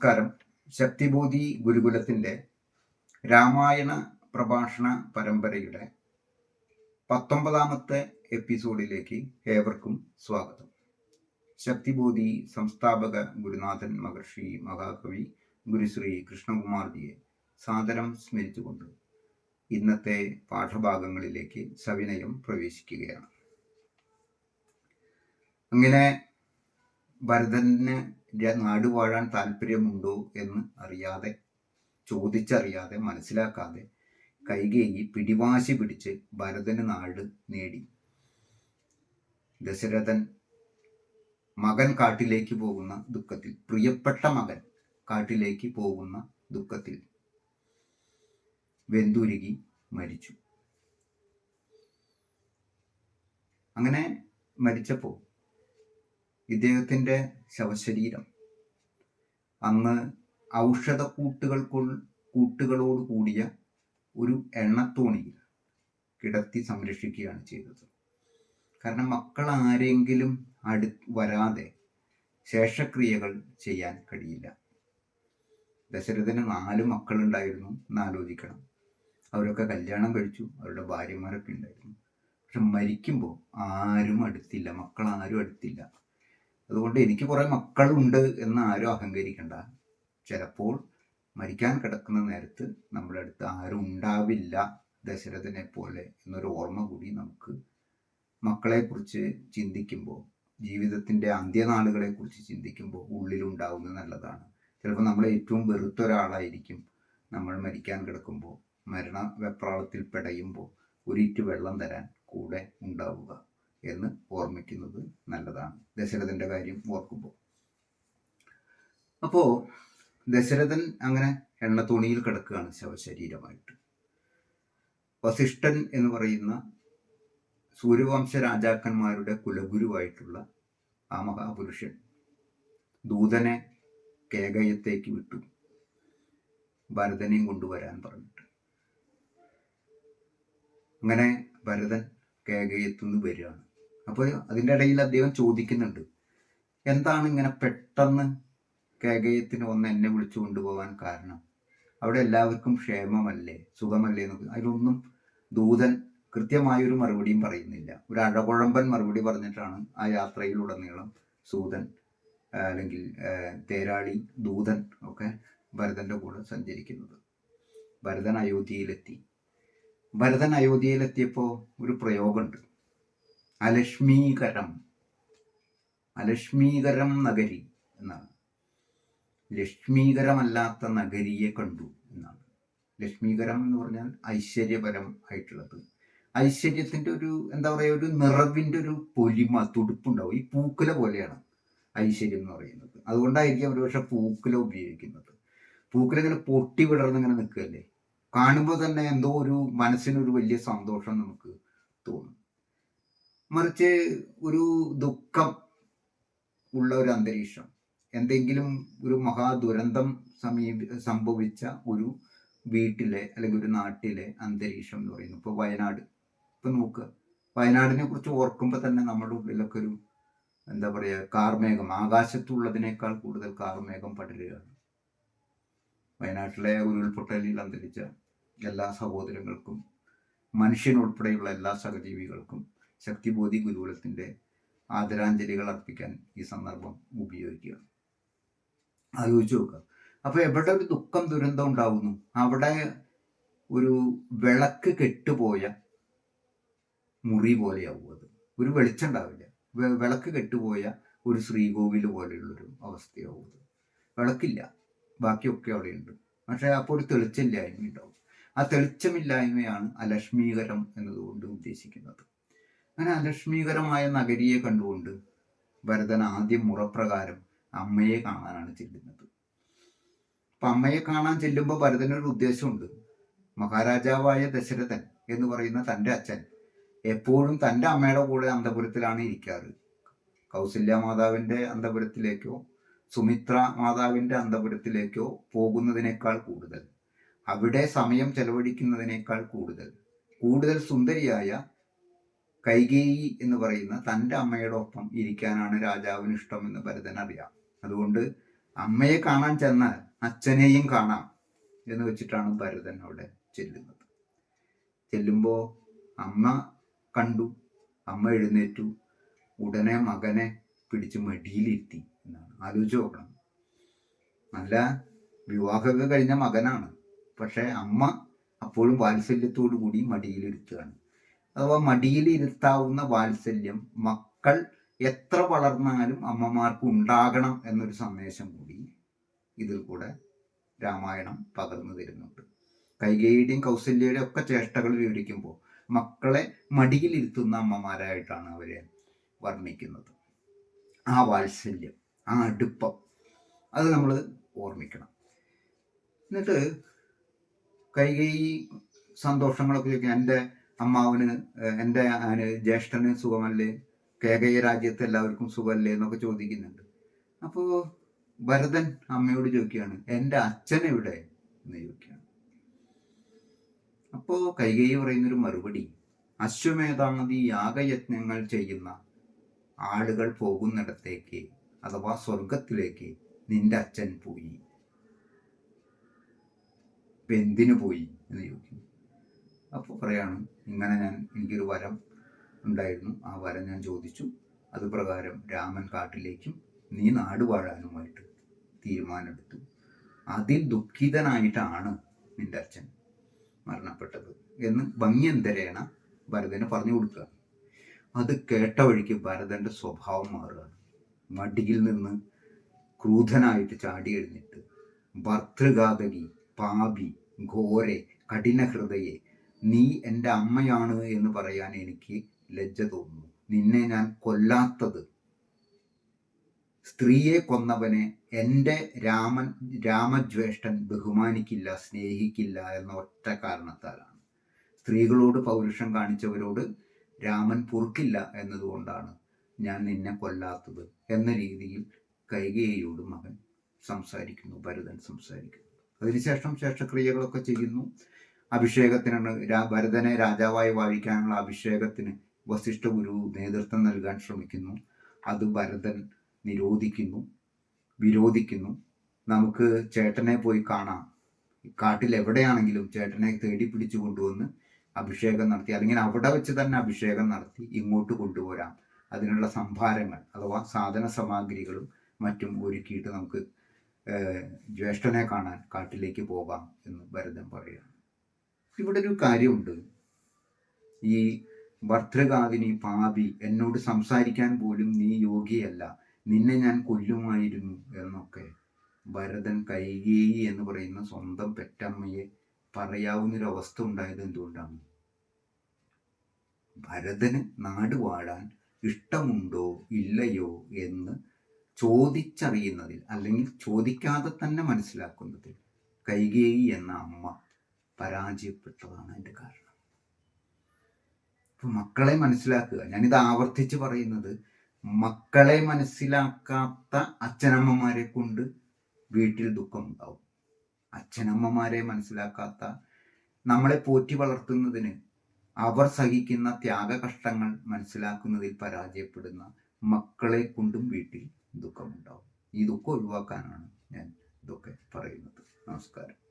നമസ്കാരം. ശക്തിബോധി ഗുരുകുലത്തിന്റെ രാമായണ പ്രഭാഷണ പരമ്പരയുടെ പത്തൊമ്പതാമത്തെ എപ്പിസോഡിലേക്ക് ഏവർക്കും സ്വാഗതം. ശക്തിബോധി സംസ്ഥാപക ഗുരുനാഥൻ മഹർഷി മഹാകവി ഗുരുശ്രീ കൃഷ്ണകുമാർജിയെ സാദരം സ്മരിച്ചുകൊണ്ട് ഇന്നത്തെ പാഠഭാഗങ്ങളിലേക്ക് സവിനയം പ്രവേശിക്കുകയാണ്. അങ്ങനെ ഭരതന് ര- നാട് വാഴാൻ താല്പര്യമുണ്ടോ എന്ന് അറിയാതെ ചോദിച്ചറിയാതെ മനസ്സിലാക്കാതെ കൈകേയി പിടിവാശി പിടിച്ച് ഭരതന് നാട് നേടി. ദശരഥൻ മകൻ കാട്ടിലേക്ക് പോകുന്ന ദുഃഖത്തിൽ പ്രിയപ്പെട്ട മകൻ കാട്ടിലേക്ക് പോകുന്ന ദുഃഖത്തിൽ വെന്തുരുകി മരിച്ചു. അങ്ങനെ മരിച്ചപ്പോൾ ഇദ്ദേഹത്തിന്റെ ശവശരീരം. അന്ന് ഔഷധ കൂട്ടുകളോട് കൂടിയ ഒരു എണ്ണത്തോണിയിൽ കിടത്തി സംരക്ഷിക്കുകയാണ് ചെയ്തത്. കാരണം മക്കൾ ആരെങ്കിലും അടു വരാതെ ശേഷക്രിയകൾ ചെയ്യാൻ കഴിയില്ല. ദശരഥന് നാല് മക്കളുണ്ടായിരുന്നു എന്നാലോചിക്കണം അവരൊക്കെ കല്യാണം കഴിച്ചു അവരുടെ ഭാര്യമാരൊക്കെ ഉണ്ടായിരുന്നു. പക്ഷെ മരിക്കുമ്പോൾ ആരും അടുത്തില്ല മക്കൾ ആരും അടുത്തില്ല. അതുകൊണ്ട് എനിക്ക് കുറേ മക്കളുണ്ട് എന്ന് ആരും അഹങ്കരിക്കണ്ട. ചിലപ്പോൾ മരിക്കാൻ കിടക്കുന്ന നേരത്ത് നമ്മുടെ അടുത്ത് ആരും ഉണ്ടാവില്ല ദശരഥനെ പോലെ എന്നൊരു ഓർമ്മ കൂടി നമുക്ക് മക്കളെക്കുറിച്ച് ചിന്തിക്കുമ്പോൾ ജീവിതത്തിന്റെ അന്ത്യനാളുകളെക്കുറിച്ച് ചിന്തിക്കുമ്പോൾ ഉള്ളിലുണ്ടാവുന്നത് നല്ലതാണ്. ചിലപ്പോൾ നമ്മളെ ഏറ്റവും വെറുത്ത ഒരാളായിരിക്കും നമ്മൾ മരിക്കാൻ കിടക്കുമ്പോൾ മരണ വെപ്രാളത്തിൽ പെടയുമ്പോൾ ഒരിറ്റ് വെള്ളം തരാൻ കൂടെ ഉണ്ടാവുക. എന്ന് ഓർമ്മിക്കുന്നത് നല്ലതാണ്. ദശരഥന്റെ കാര്യം ഓർക്കുമ്പോൾ. അപ്പോൾ ദശരഥൻ അങ്ങനെ എണ്ണ തുണിയിൽ കിടക്കുകയാണ് ശവശരീരമായിട്ട്. വസിഷ്ഠൻ എന്ന് പറയുന്ന സൂര്യവംശ രാജാക്കന്മാരുടെ കുലഗുരുവായിട്ടുള്ള ആ മഹാപുരുഷൻ ദൂതനെ കേകയത്തേക്ക് വിട്ടു. ഭരതനെയും കൊണ്ടുവരാൻ പറഞ്ഞിട്ട്. അങ്ങനെ ഭരതൻ കേകയത്തുനിന്ന് വരികയാണ്. അപ്പോൾ അതിന്റെ ഇടയിൽ അദ്ദേഹം ചോദിക്കുന്നുണ്ട് എന്താണ് ഇങ്ങനെ പെട്ടെന്ന് കേകയത്തിന് ഒന്ന് എന്നെ വിളിച്ചു കൊണ്ടുപോകാൻ കാരണം? അവിടെ എല്ലാവർക്കും ക്ഷേമമല്ലേ സുഖമല്ലേ എന്നൊക്കെ. അതിലൊന്നും ദൂതൻ കൃത്യമായൊരു മറുപടിയും പറയുന്നില്ല. ഒരു അഴകുഴമ്പൻ മറുപടി പറഞ്ഞിട്ടാണ് ആ യാത്രയിലുടനീളം സൂതൻ അല്ലെങ്കിൽ തേരാളി ദൂതൻ ഒക്കെ ഭരതന്റെ കൂടെ സഞ്ചരിക്കുന്നത്. ഭരതൻ അയോധ്യയിലെത്തി. ഭരതൻ അയോധ്യയിലെത്തിയപ്പോൾ ഒരു പ്രയോഗമുണ്ട്. അലക്ഷ്മീകരം അലക്ഷ്മീകരം നഗരി എന്നാണ്. ലക്ഷ്മീകരമല്ലാത്ത നഗരിയെ കണ്ടു എന്നാണ്. ലക്ഷ്മീകരം എന്ന് പറഞ്ഞാൽ ഐശ്വര്യപരം ആയിട്ടുള്ളത്. ഐശ്വര്യത്തിന്റെ ഒരു എന്താ പറയുക ഒരു നിറവിന്റെ ഒരു പൊലിമ തുടുപ്പുണ്ടാവും. ഈ പൂക്കുല പോലെയാണ് ഐശ്വര്യം എന്ന് പറയുന്നത്. അതുകൊണ്ടായിരിക്കും അവർ പക്ഷെ പൂക്കുല ഉപയോഗിക്കുന്നത്. പൂക്കുല ഇങ്ങനെ പൊട്ടി വിടർന്ന് ഇങ്ങനെ നിൽക്കുകയല്ലേ? കാണുമ്പോൾ തന്നെ എന്തോ ഒരു മനസ്സിനൊരു വലിയ സന്തോഷം നമുക്ക് തോന്നും. മറിച്ച് ഒരു ദുഃഖം ഉള്ള ഒരു അന്തരീക്ഷം. എന്തെങ്കിലും ഒരു മഹാദുരന്തം സമീപ സംഭവിച്ച ഒരു വീട്ടിലെ അല്ലെങ്കിൽ ഒരു നാട്ടിലെ അന്തരീക്ഷം എന്ന് പറയുന്നു. ഇപ്പോൾ വയനാട്. ഇപ്പം നോക്കുക വയനാടിനെ കുറിച്ച് ഓർക്കുമ്പോൾ തന്നെ നമ്മുടെ ഉള്ളിലൊക്കെ ഒരു എന്താ പറയുക കാർമേഘം. ആകാശത്തുള്ളതിനേക്കാൾ കൂടുതൽ കാർമേഘം പടരുകയാണ്. വയനാട്ടിലെ ഉരുൾപൊട്ടലിൽ അന്തരിച്ച എല്ലാ സഹോദരങ്ങൾക്കും മനുഷ്യനുൾപ്പെടെയുള്ള എല്ലാ സഹജീവികൾക്കും ശക്തിബോധി ഗുരുകുലത്തിന്റെ ആദരാഞ്ജലികൾ അർപ്പിക്കാൻ ഈ സന്ദർഭം ഉപയോഗിക്കുക. ആലോചിച്ച് നോക്കുക. അപ്പൊ എവിടെ ഒരു ദുഃഖം ദുരന്തം ഉണ്ടാവുന്നു? അവിടെ ഒരു വിളക്ക് കെട്ടുപോയ മുറി പോലെയാവും അത്. ഒരു വെളിച്ചം ഉണ്ടാവില്ല. വിളക്ക് കെട്ടുപോയ ഒരു ശ്രീകോവിൽ പോലെയുള്ളൊരു അവസ്ഥയാവും അത്. വിളക്കില്ല. ബാക്കിയൊക്കെ അവിടെയുണ്ട്. പക്ഷെ അപ്പോൾ ഒരു തെളിച്ചമില്ലായ്മ ഉണ്ടാവും ആ തെളിച്ചമില്ലായ്മയാണ് അലക്ഷ്മീകരം എന്നതുകൊണ്ട് ഉദ്ദേശിക്കുന്നത്. അങ്ങനെ അലക്ഷ്മീകരമായ നഗരിയെ കണ്ടുകൊണ്ട് ഭരതൻ ആദ്യം മുറപ്രകാരം അമ്മയെ കാണാനാണ് ചെല്ലുന്നത്. അപ്പൊ അമ്മയെ കാണാൻ ചെല്ലുമ്പോൾ ഭരതനൊരു ഉദ്ദേശമുണ്ട്. മഹാരാജാവായ ദശരഥൻ എന്ന് പറയുന്ന തന്റെ അച്ഛൻ എപ്പോഴും തന്റെ അമ്മയുടെ കൂടെ അന്തപുരത്തിലാണ് ഇരിക്കാറ്. കൗസല്യ മാതാവിന്റെ അന്തപുരത്തിലേക്കോ സുമിത്ര മാതാവിന്റെ അന്തപുരത്തിലേക്കോ പോകുന്നതിനേക്കാൾ കൂടുതൽ. അവിടെ സമയം ചെലവഴിക്കുന്നതിനേക്കാൾ കൂടുതൽ. കൂടുതൽ സുന്ദരിയായ കൈകേയി എന്ന് പറയുന്ന തന്റെ അമ്മയുടെ ഒപ്പം ഇരിക്കാനാണ് രാജാവിന് ഇഷ്ടമെന്ന് ഭരതൻ അറിയാം. അതുകൊണ്ട് അമ്മയെ കാണാൻ ചെന്നാൽ അച്ഛനെയും കാണാം എന്ന് വെച്ചിട്ടാണ് ഭരതൻ അവിടെ ചെല്ലുന്നത്. ചെല്ലുമ്പോൾ അമ്മ കണ്ടു. അമ്മ എഴുന്നേറ്റു. ഉടനെ മകനെ പിടിച്ച് മടിയിലിരുത്തി എന്നാണ്. ആലോചിച്ച് നോക്കണം. നല്ല വിവാഹമൊക്കെ കഴിഞ്ഞ മകനാണ്. പക്ഷേ അമ്മ അപ്പോഴും വാത്സല്യത്തോടു കൂടി മടിയിലിരുത്തുകയാണ്. അഥവാ മടിയിലിരുത്താവുന്ന വാത്സല്യം മക്കൾ എത്ര വളർന്നാലും അമ്മമാർക്ക് ഉണ്ടാകണം എന്നൊരു സന്ദേശം കൂടി ഇതിൽ കൂടെ രാമായണം പകർന്നു തരുന്നുണ്ട്. കൈകേയുടെയും കൗസല്യയുടെയും ഒക്കെ ചേഷ്ടകൾ വിവരിക്കുമ്പോൾ മക്കളെ മടിയിലിരുത്തുന്ന അമ്മമാരായിട്ടാണ് അവരെ വർണിക്കുന്നത്. ആ വാത്സല്യം ആ അടുപ്പം അത് നമ്മൾ ഓർമ്മിക്കണം. എന്നിട്ട് കൈകൈ സന്തോഷങ്ങളൊക്കെ ചോദിക്കാം എന്റെ അമ്മാവന് എന്റെ ജ്യേഷ്ഠന് സുഖമല്ലേ? കേകയ രാജ്യത്ത് എല്ലാവർക്കും സുഖമല്ലേ എന്നൊക്കെ ചോദിക്കുന്നുണ്ട്. അപ്പോൾ ഭരതൻ അമ്മയോട് ചോദിക്കുകയാണ് എന്റെ അച്ഛൻ എവിടെ? എന്ന് ചോദിക്കുകയാണ്. അപ്പോൾ കൈകൈ പറയുന്നൊരു മറുപടി അശ്വമേധാമതി യാഗയജ്ഞങ്ങൾ ചെയ്യുന്ന ആളുകൾ പോകുന്നിടത്തേക്ക് അഥവാ സ്വർഗത്തിലേക്ക് നിന്റെ അച്ഛൻ പോയി. എന്തിനു പോയി എന്ന് ചോദിക്കുന്നു. അപ്പോൾ പറയാണ് ഇങ്ങനെ ഞാൻ എനിക്കൊരു വരം ഉണ്ടായിരുന്നു. ആ വരം ഞാൻ ചോദിച്ചു. അത് പ്രകാരം രാമൻ കാട്ടിലേക്കും നീ നാട് വാഴാനുമായിട്ട് തീരുമാനമെടുത്തു. അതിൽ ദുഃഖിതനായിട്ടാണ് നിന്റെ അച്ഛൻ മരണപ്പെട്ടത് എന്ന് ഭംഗിയന്തരേണ ഭരതന് പറഞ്ഞു കൊടുക്കുക. അത് കേട്ട വഴിക്ക് ഭരതന്റെ സ്വഭാവം മാറുകയാണ് മടിയിൽ നിന്ന് ക്രൂധനായിട്ട് ചാടി എഴുന്നിട്ട് ഭർതൃഘാതകി പാപി ഘോരെ കഠിനഹൃദയെ നീ എന്റെ അമ്മയാണ് എന്ന് പറയാൻ എനിക്ക് ലജ്ജ തോന്നുന്നു. നിന്നെ ഞാൻ കൊല്ലാത്തത്. സ്ത്രീയെ കൊന്നവനെ എന്റെ രാമൻ രാമജ്വേഷ്ഠൻ ബഹുമാനിക്കില്ല സ്നേഹിക്കില്ല എന്ന ഒറ്റ കാരണത്താലാണ്. സ്ത്രീകളോട് പൗരുഷം കാണിച്ചവരോട് രാമൻ പൊറുക്കില്ല എന്നതുകൊണ്ടാണ് ഞാൻ നിന്നെ കൊല്ലാത്തത് എന്ന രീതിയിൽ കൈകേയിയോട് മകൻ സംസാരിക്കുന്നു ഭരതൻ സംസാരിക്കുന്നു. അതിനുശേഷം ശേഷക്രിയകളൊക്കെ ചെയ്യുന്നു. അഭിഷേകത്തിനാണ് ഭരതനെ രാജാവായി വാഴിക്കാനുള്ള അഭിഷേകത്തിന് വസിഷ്ഠ ഗുരു നേതൃത്വം നൽകാൻ ശ്രമിക്കുന്നു. അത് ഭരതൻ നിരോധിക്കുന്നു വിരോധിക്കുന്നു. നമുക്ക് ചേട്ടനെ പോയി കാണാം. കാട്ടിൽ എവിടെയാണെങ്കിലും ചേട്ടനെ തേടി പിടിച്ചു കൊണ്ടുവന്ന് അഭിഷേകം നടത്തി അല്ലെങ്കിൽ അവിടെ വെച്ച് തന്നെ അഭിഷേകം നടത്തി ഇങ്ങോട്ട് കൊണ്ടുപോരാം അതിനുള്ള സംഭാരങ്ങൾ അഥവാ സാധന സാമഗ്രികളും മറ്റും ഒരുക്കിയിട്ട് നമുക്ക് ജ്യേഷ്ഠനെ കാണാൻ കാട്ടിലേക്ക് പോകാം എന്ന് ഭരതൻ പറയുകയാണ് ഇവിടെ ഒരു കാര്യമുണ്ട്. ഈ ഭർദ്രകാവിനി പാപി എന്നോട് സംസാരിക്കാൻ പോലും നീ യോഗ്യയല്ല. നിന്നെ ഞാൻ കൊല്ലുമായിരുന്നു എന്നൊക്കെ ഭരതൻ കൈകേയി എന്ന് പറയുന്ന സ്വന്തം പെറ്റമ്മയെ പറയാവുന്നൊരവസ്ഥ ഉണ്ടായത് എന്തുകൊണ്ടാണ്? ഭരതന് നാട് വാഴാൻ ഇഷ്ടമുണ്ടോ ഇല്ലയോ എന്ന് ചോദിച്ചറിയുന്നതിൽ അല്ലെങ്കിൽ ചോദിക്കാതെ തന്നെ മനസ്സിലാക്കുന്നതിൽ കൈകേയി എന്ന അമ്മ പരാജയപ്പെട്ടതാണ് അതിന്റെ കാരണം. അപ്പം മക്കളെ മനസ്സിലാക്കുക. ഞാനിത് ആവർത്തിച്ച് പറയുന്നത്. മക്കളെ മനസ്സിലാക്കാത്ത അച്ഛനമ്മമാരെ കൊണ്ട് വീട്ടിൽ ദുഃഖമുണ്ടാവും. അച്ഛനമ്മമാരെ മനസ്സിലാക്കാത്ത നമ്മളെ പോറ്റി വളർത്തുന്നതിന് അവർ സഹിക്കുന്ന ത്യാഗ കഷ്ടങ്ങൾ മനസ്സിലാക്കുന്നതിൽ പരാജയപ്പെടുന്ന മക്കളെ കൊണ്ടും വീട്ടിൽ ദുഃഖമുണ്ടാവും. ഈ ദുഃഖം ഒഴിവാക്കാനാണ് ഞാൻ ഇതൊക്കെ പറയുന്നത്. നമസ്കാരം.